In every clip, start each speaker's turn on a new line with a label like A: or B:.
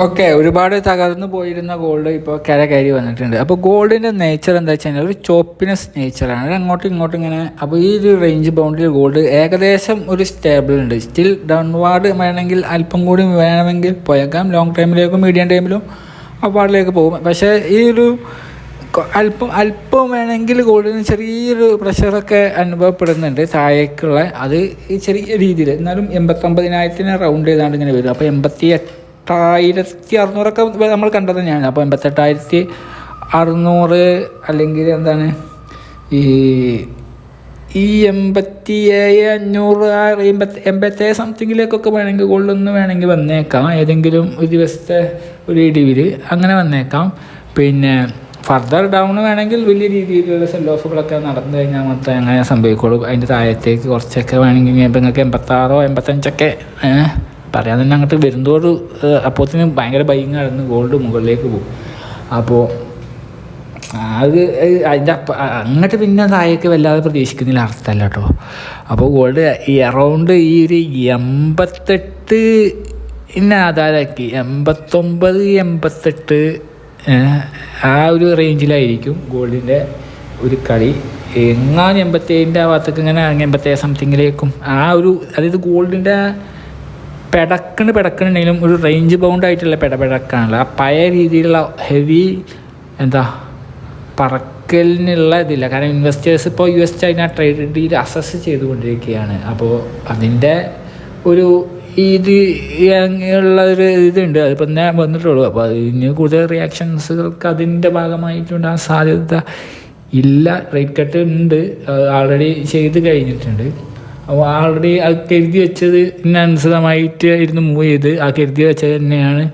A: Okay ഒരുപാട് തകർന്നു പോയിരുന്ന ഗോൾഡ് ഇപ്പോൾ കര കയറി വന്നിട്ടുണ്ട്. അപ്പോൾ ഗോൾഡിന്റെ നേച്ചർ എന്താ വെച്ച് കഴിഞ്ഞാൽ ഒരു ചോപ്പിനെസ് നേച്ചറാണ് അങ്ങോട്ടും ഇങ്ങോട്ടും ഇങ്ങനെ അപ്പോൾ ഈ ഒരു റേഞ്ച് ബൗണ്ടറി ഗോൾഡ് ഏകദേശം ഒരു സ്റ്റേബിൾ ഉണ്ട്. സ്റ്റിൽ ഡൗൺവാർഡ് വേണമെങ്കിൽ അല്പം കൂടി വേണമെങ്കിൽ പോയേക്കാം. ലോങ് ടൈമിലേക്കും മീഡിയം ടൈമിലും അപ്പാടിലേക്ക് പോകും. പക്ഷേ ഈ ഒരു അല്പം അല്പം വേണമെങ്കിൽ ഗോൾഡിന് ചെറിയൊരു പ്രഷറൊക്കെ അനുഭവപ്പെടുന്നുണ്ട് താഴേക്കുള്ള. അത് ഈ ചെറിയ രീതിയിൽ എന്നാലും എൺപത്തൊമ്പതിനായിരത്തിന് റൗണ്ട് ചെയ്താണ്ട് ഇങ്ങനെ വരും. അപ്പോൾ എൺപത്തി എട്ടായിരത്തി അറുന്നൂറൊക്കെ നമ്മൾ കണ്ടത് തന്നെയാണ്. അപ്പോൾ എൺപത്തെട്ടായിരത്തി അറുന്നൂറ് അല്ലെങ്കിൽ എന്താണ്? ഈ ഈ എൺപത്തി ഏഴ് അഞ്ഞൂറ് ആ എൺപത്തി എൺപത്തേഴ് സംതിങ്ങിലേക്കൊക്കെ വേണമെങ്കിൽ ഗോൾഡൊന്ന് വേണമെങ്കിൽ വന്നേക്കാം. ഏതെങ്കിലും ഒരു ദിവസത്തെ ഒരു ഇടിവിൽ അങ്ങനെ വന്നേക്കാം. പിന്നെ ഫർദർ ഡൗൺ വേണമെങ്കിൽ വലിയ രീതിയിലുള്ള സെൽ ഓഫുകളൊക്കെ നടന്നു കഴിഞ്ഞാൽ മാത്രമേ അങ്ങനെ സംഭവിക്കുള്ളൂ അതിന്റെ താഴത്തേക്ക് കുറച്ചൊക്കെ വേണമെങ്കിൽ ഇപ്പം നിങ്ങൾക്ക് എൺപത്താറോ എൺപത്തഞ്ചൊക്കെ ഏഹ് പറയാൻ തന്നെ അങ്ങോട്ട് വരുന്നതോട് അപ്പോഴത്തേനും ഭയങ്കര ബൈങ് നടന്ന് ഗോൾഡ് മുകളിലേക്ക് പോകും. അപ്പോൾ അത് അതിന്റെ അപ്പ അങ്ങോട്ട് പിന്നെ താഴേക്ക് വല്ലാതെ പ്രതീക്ഷിക്കുന്നില്ല അർത്ഥമല്ല കേട്ടോ. അപ്പോൾ ഗോൾഡ് ഈ അറൗണ്ട് ഈ ഒരു എൺപത്തെട്ട് ഇന്നെ ആധാരമാക്കി എൺപത്തൊമ്പത് എൺപത്തെട്ട് ആ ഒരു റേഞ്ചിലായിരിക്കും ഗോൾഡിന്റെ ഒരു കളി. എങ്ങാനും എൺപത്തേഴിന്റെ ആ ഭാഗത്തേക്ക് ഇങ്ങനെ എൺപത്തേഴ് സംതിങ്ങിലേക്കും ആ ഒരു അതായത് ഗോൾഡിന്റെ പെടക്കണ് പെടക്കണുണ്ടെങ്കിലും ഒരു റേഞ്ച് ബൗണ്ട് ആയിട്ടുള്ള പെടപെടക്കാണല്ലോ ആ പഴയ രീതിയിലുള്ള ഹെവി എന്താ പറക്കലിനുള്ള ഇതില്ല. കാരണം ഇൻവെസ്റ്റേഴ്സ് ഇപ്പോൾ U S China trade deal assess ചെയ്തുകൊണ്ടിരിക്കുകയാണ്. അപ്പോൾ അതിന്റെ ഒരു ഇത് ഉള്ള ഒരു ഇതുണ്ട്. അതിപ്പോൾ ഞാൻ വന്നിട്ടുള്ളൂ. അപ്പോൾ അതിന് കൂടുതൽ റിയാക്ഷൻസുകൾക്ക് അതിന്റെ ഭാഗമായിട്ടുണ്ടാകാൻ സാധ്യത ഇല്ല. റേറ്റ് കട്ട് ഉണ്ട്. ആൾറെഡി ചെയ്ത് കഴിഞ്ഞിട്ടുണ്ട്. അപ്പോൾ ആൾറെഡി ആ കരുതി വെച്ചത് ഇന്നനുസൃതമായിട്ട് ഇരുന്ന് മൂവ് ചെയ്ത്. ആ കരുതി വെച്ചത് തന്നെയാണ്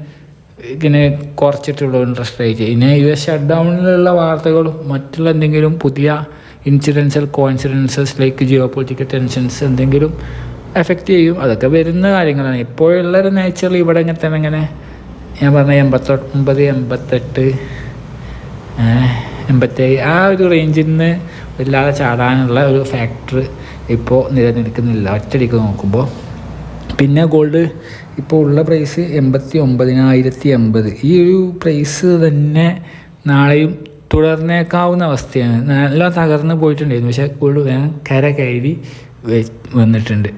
A: ഇങ്ങനെ കുറച്ചിട്ടുള്ള ഇൻട്രസ്റ്റ് റേറ്റ് ഇനി യു എസ് ഷട്ട് ഡൗണിലുള്ള വാർത്തകളും മറ്റുള്ള എന്തെങ്കിലും പുതിയ incidental coincidences like geopolitical tensions എന്തെങ്കിലും എഫക്റ്റ് ചെയ്യും. അതൊക്കെ വരുന്ന കാര്യങ്ങളാണ്. ഇപ്പോഴുള്ള നേച്ചറിൽ ഇവിടെ ഇങ്ങനെ തന്നെ ഇങ്ങനെ ഞാൻ പറഞ്ഞ എൺപത്തൊൻപത് എൺപത്തെട്ട് എൺപത്തേഴ് ആ ഒരു റേഞ്ചിൽ നിന്ന് വല്ലാതെ ചാടാനുള്ള ഒരു ഫാക്ടർ ഇപ്പോൾ നിലനിൽക്കുന്നില്ല. ഒറ്റയടിക്ക് നോക്കുമ്പോൾ പിന്നെ ഗോൾഡ് ഇപ്പോൾ ഉള്ള പ്രൈസ് എൺപത്തി ഒമ്പതിനായിരത്തി എൺപത് ഈ ഒരു പ്രൈസ് തന്നെ നാളെയും തുടർന്നേക്കാവുന്ന അവസ്ഥയാണ്. നല്ല തകർന്ന് പോയിട്ടുണ്ടായിരുന്നു. പക്ഷേ ഗോൾഡ് വേഗം കര കയറി വന്നിട്ടുണ്ട്.